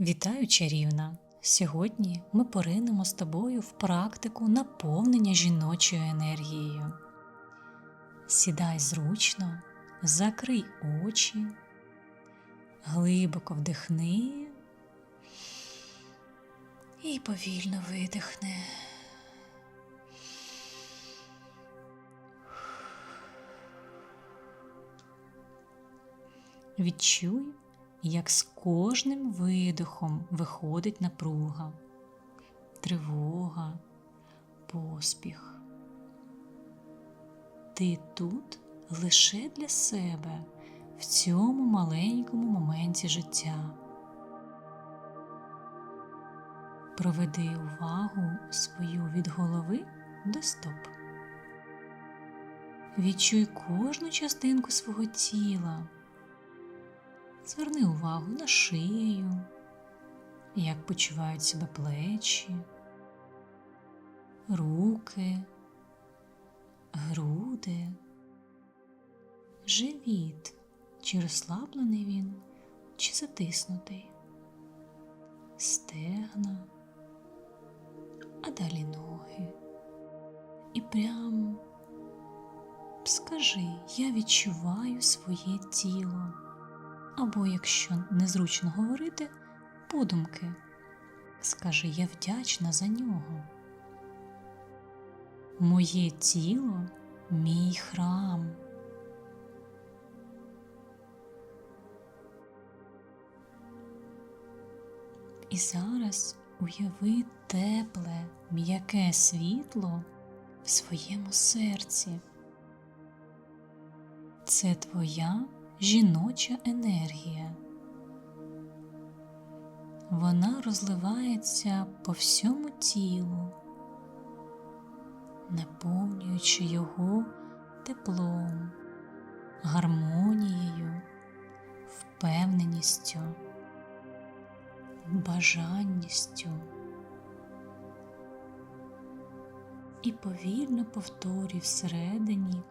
Вітаю чарівна! Сьогодні ми поринемо з тобою в практику наповнення жіночою енергією. Сідай зручно, закрий очі, глибоко вдихни і повільно видихни. Відчуй, як з кожним видихом виходить напруга, тривога, поспіх. Ти тут лише для себе в цьому маленькому моменті життя. Проведи увагу свою від голови до стоп. Відчуй кожну частинку свого тіла. Зверни увагу на шию, як почувають себе плечі, руки, груди, живіт, чи розслаблений він, чи затиснутий, стегна, а далі ноги. І прям скажи, я відчуваю своє тіло або, якщо незручно говорити, подумки. Скажи, я вдячна за нього. Моє тіло мій храм. І зараз уяви тепле, м'яке світло в своєму серці. Це твоя жіноча енергія. Вона розливається по всьому тілу, наповнюючи його теплом, гармонією, впевненістю, бажанністю. І повільно повторюй всередині,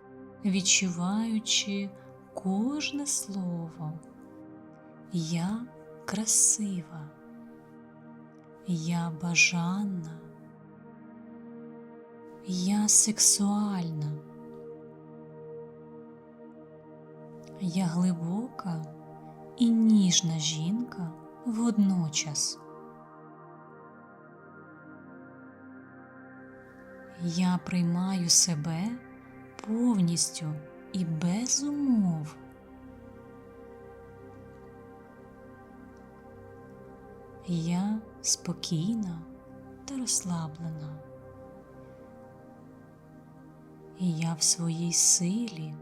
відчуваючи кожне слово. Я красива, я бажанна, я сексуальна, я глибока і ніжна жінка водночас. Я приймаю себе повністю і без умов. Я спокійна та розслаблена. І я в своїй силі.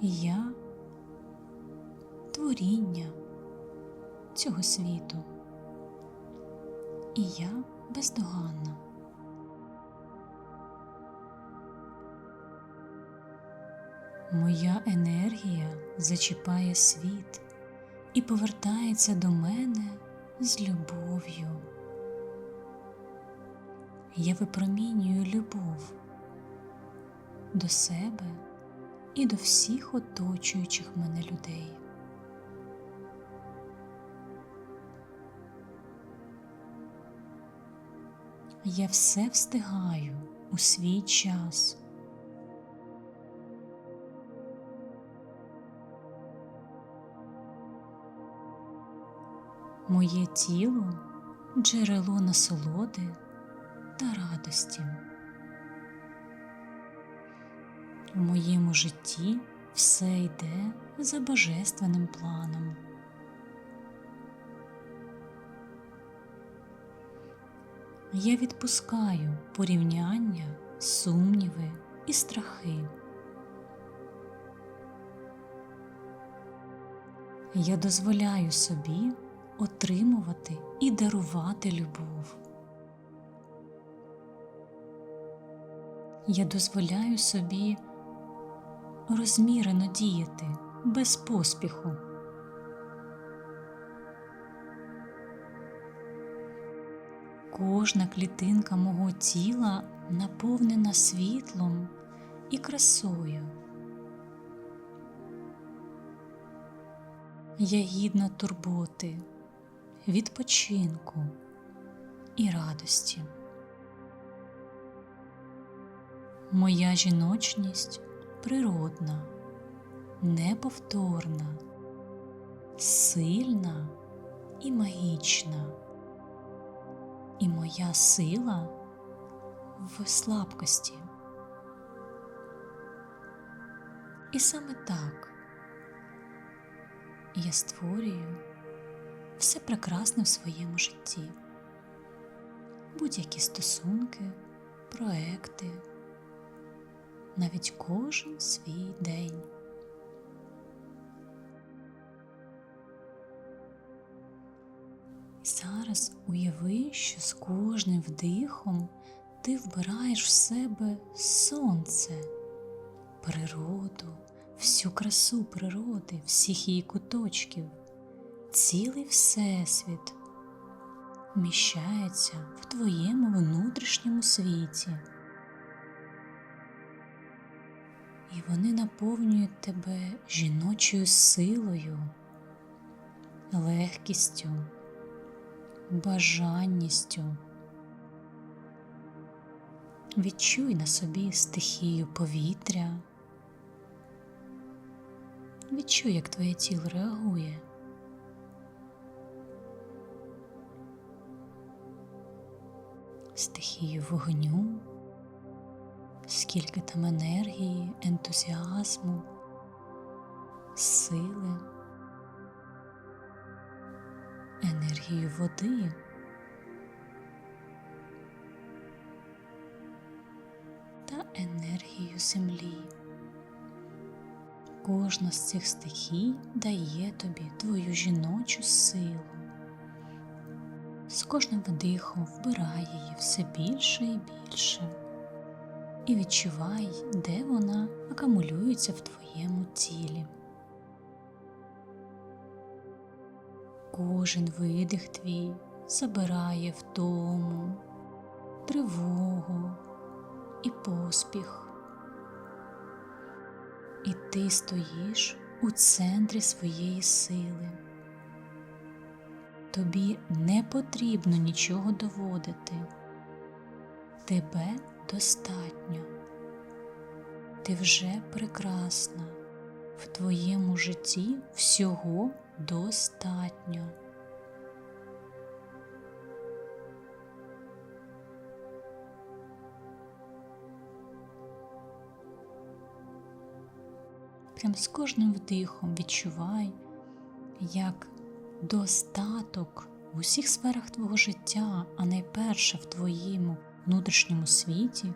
Я творіння цього світу. І я бездоганна. Моя енергія зачіпає світ і повертається до мене з любов'ю. Я випромінюю любов до себе і до всіх оточуючих мене людей. Я все встигаю у свій час. Моє тіло джерело насолоди та радості. У моєму житті все йде за божественним планом. Я відпускаю порівняння, сумніви і страхи. Я дозволяю собі отримувати і дарувати любов. Я дозволяю собі розмірено діяти без поспіху. Кожна клітинка мого тіла наповнена світлом і красою. Я гідна турботи, відпочинку і радості. Моя жіночність природна, неповторна, сильна і магічна. І моя сила в слабкості. І саме так я створюю все прекрасне в своєму житті, будь-які стосунки, проекти, навіть кожен свій день. Зараз уяви, що з кожним вдихом ти вбираєш в себе сонце, природу, всю красу природи, всіх її куточків, цілий Всесвіт вміщається в твоєму внутрішньому світі. І вони наповнюють тебе жіночою силою, легкістю, бажанністю. Відчуй на собі стихію повітря. Відчуй, як твоє тіло реагує. Стихію вогню, скільки там енергії, ентузіазму, сили, енергію води. Та енергію землі. Кожна з цих стихій дає тобі твою жіночу силу. З кожним вдихом вбирай її все більше і більше, і відчувай, де вона акумулюється в твоєму тілі. Кожен видих твій забирає втому, тривогу і поспіх. І ти стоїш у центрі своєї сили. Тобі не потрібно нічого доводити, тебе достатньо, ти вже прекрасна, в твоєму житті всього достатньо. Прям з кожним вдихом відчувай, як достаток в усіх сферах твого життя, а найперше в твоєму внутрішньому світі,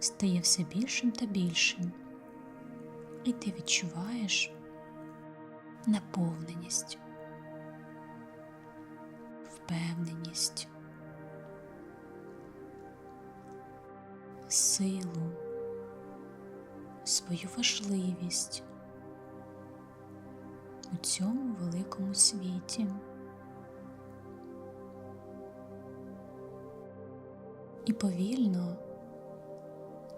стає все більшим та більшим, і ти відчуваєш наповненість, впевненість, силу свою важливість у цьому великому світі. І повільно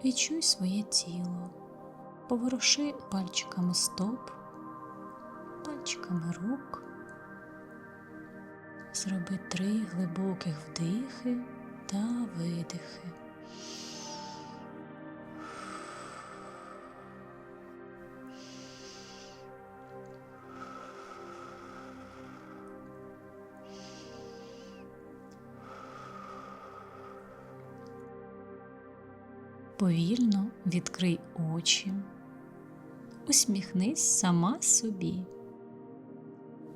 відчуй своє тіло, поворуши пальчиками стоп, пальчиками рук, зроби три глибоких вдихи та видихи. Повільно відкрий очі, усміхнись сама собі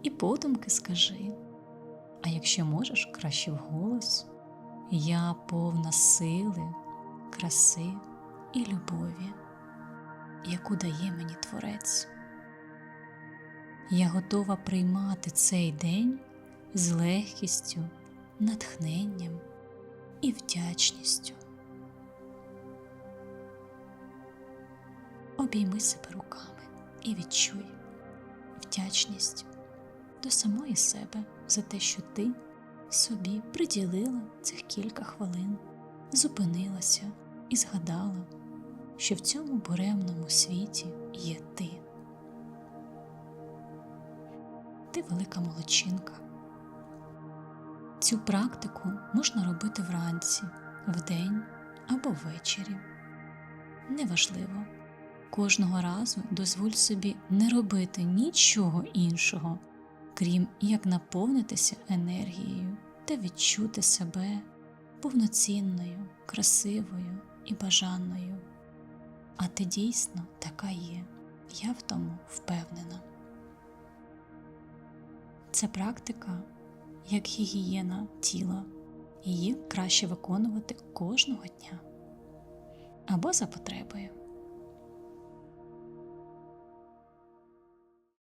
і подумки скажи, а якщо можеш краще вголос, я повна сили, краси і любові, яку дає мені Творець. Я готова приймати цей день з легкістю, натхненням і вдячністю. Обійми себе руками і відчуй вдячність до самої себе за те, що ти собі приділила цих кілька хвилин, зупинилася і згадала, що в цьому буремному світі є ти. ти велика молодчинка. Цю практику можна робити вранці, вдень або ввечері. Неважливо. Кожного разу дозволь собі не робити нічого іншого, крім як наповнитися енергією та відчути себе повноцінною, красивою і бажаною. А ти дійсно така є, я в тому впевнена. Це практика як гігієна тіла, її краще виконувати кожного дня або за потребою.